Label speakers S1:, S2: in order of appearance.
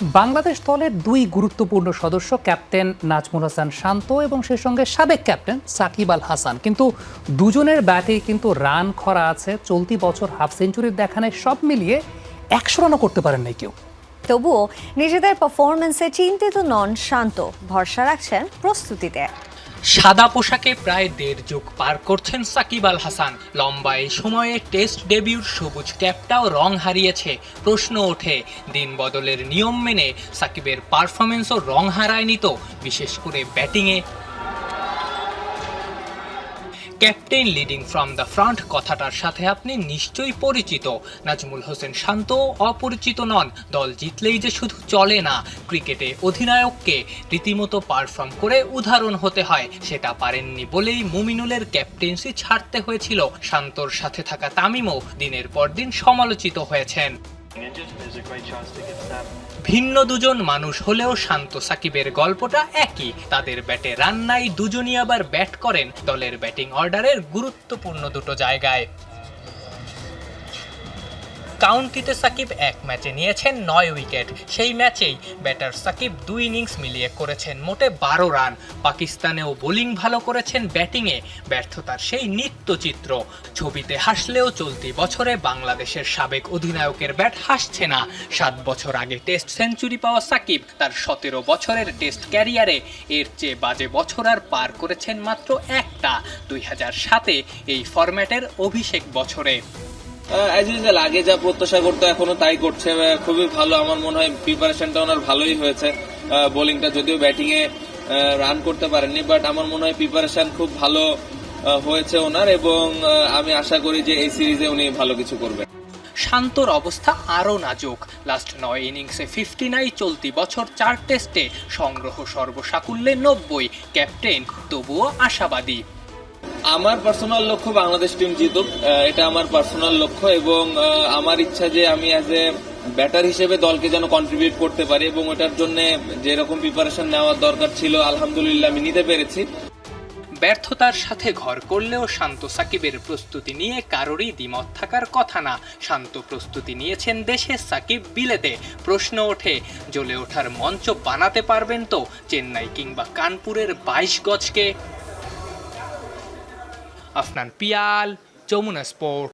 S1: বাংলাদেশ দলের দুই গুরুত্বপূর্ণ সদস্য, ক্যাপ্টেন নাজমুল হাসান শান্ত এবং সেই সঙ্গে সাবেক ক্যাপ্টেন সাকিব আল হাসান। কিন্তু দুজনের ব্যাটে কিন্তু রান খরা আছে। চলতি বছর হাফ সেঞ্চুরির দেখানে সব মিলিয়ে একশো রানও করতে পারেন নাই কেউ।
S2: তবুও নিজেদের পারফরমেন্সে চিন্তিত নন শান্ত। ভরসা রাখছেন প্রস্তুতিতে।
S3: সাদা পোশাকে প্রায় দেড় যুগ পার করছেন সাকিব আল হাসান। লম্বা এই সময়ে টেস্ট ডেবিউর সবুজ ক্যাপটাও রং হারিয়েছে, প্রশ্ন ওঠে, দিন বদলের নিয়ম মেনে সাকিবের পারফরমেন্সও রং হারায়নি তো, বিশেষ করে ব্যাটিংয়ে? Captain leading from the front. কথাটার সাথে আপনি নিশ্চয়ই পরিচিত। নাজমুল হোসেন শান্ত, অপরিচিত নন। দল জিতলেই যে শুধু চলে না। ক্রিকেটে অধিনায়ককে রীতিমতো পারফর্ম করে উদাহরণ হতে হয়। সেটা পারেননি বলেই মুমিনুলের ক্যাপ্টেন্সি ছাড়তে হয়েছিল। শান্তর সাথে থাকা তামিমও দিনের পর দিন সমালোচিত হয়েছেন। ভিন্ন দুজন মানুষ হলেও শান্ত সাকিবের গল্পটা একই। তাদের ব্যাটে রান নাই দুজনই আবার ব্যাট করেন। দলের ব্যাটিং অর্ডারের গুরুত্বপূর্ণ দুটো জায়গায়। কাউন্টিতে সাকিব এক ম্যাচে নিয়েছেন নয় উইকেট। সেই ম্যাচেই ব্যাটার সাকিব দুই ইনিংস মিলিয়ে করেছেন মোটে বারো রান। পাকিস্তানেও বোলিং ভালো করেছেন ব্যাটিংয়ে। ব্যর্থতার সেই নিত্যচিত্র। ছবিতে হাসলেও চলতি বছরে বাংলাদেশের সাবেক অধিনায়কের ব্যাট হাসছে না। সাত বছর আগে টেস্ট সেঞ্চুরি পাওয়া সাকিব তার সতেরো বছরের টেস্ট ক্যারিয়ারে এর চেয়ে বাজে বছর আর পার করেছেন মাত্র একটা দুই হাজার সাতে এই ফরম্যাটের অভিষেক বছরে।
S4: অ্যাজ ইউজুয়াল যা প্রত্যাশা করতো এখনও তাই করছে। খুবই ভালো। আমার মনে হয় প্রিপারেশনটা ওনার ভালোই হয়েছে। বোলিংটা যদিও ব্যাটিং এ রান করতে পারেননি বাট আমার মনে হয় প্রিপারেশন খুব ভালো হয়েছে ওনার এবং আমি আশা করি যে এই সিরিজে উনি ভালো কিছু করবেন
S3: শান্তর অবস্থা আরও নাজুক। লাস্ট নয় ইনিংসে ফিফটি নাই চলতি বছর চার টেস্টে সংগ্রহ সর্বসাকুল্যে নব্বই। ক্যাপ্টেন তবুও আশাবাদী।
S4: আমার পার্সোনাল লক্ষ্য বাংলাদেশ টিম জিতুক এটা আমার পার্সোনাল লক্ষ্য এবং আমার ইচ্ছা যে আমি অ্যাজ এ ব্যাটার হিসেবে দলকে যেন কন্ট্রিবিউট করতে পারি এবং ওটার জন্য যেরকম প্রিপারেশন নেওয়ার দরকার ছিল, আলহামদুলিল্লাহ আমি নিতে পেরেছি।
S3: ব্যর্থতার সাথে ঘর করলেও শান্ত সাকিবের প্রস্তুতি নিয়ে কারোরই দ্বিমত থাকার কথা না। শান্ত প্রস্তুতি নিয়েছেন দেশে সাকিব বিলেতে। প্রশ্ন ওঠে, জ্বলে ওঠার মঞ্চ বানাতে পারবেন তো চেন্নাই কিংবা কানপুরের বাইশ গজকে? আফনান পিয়াল যমুনা স্পোর্ট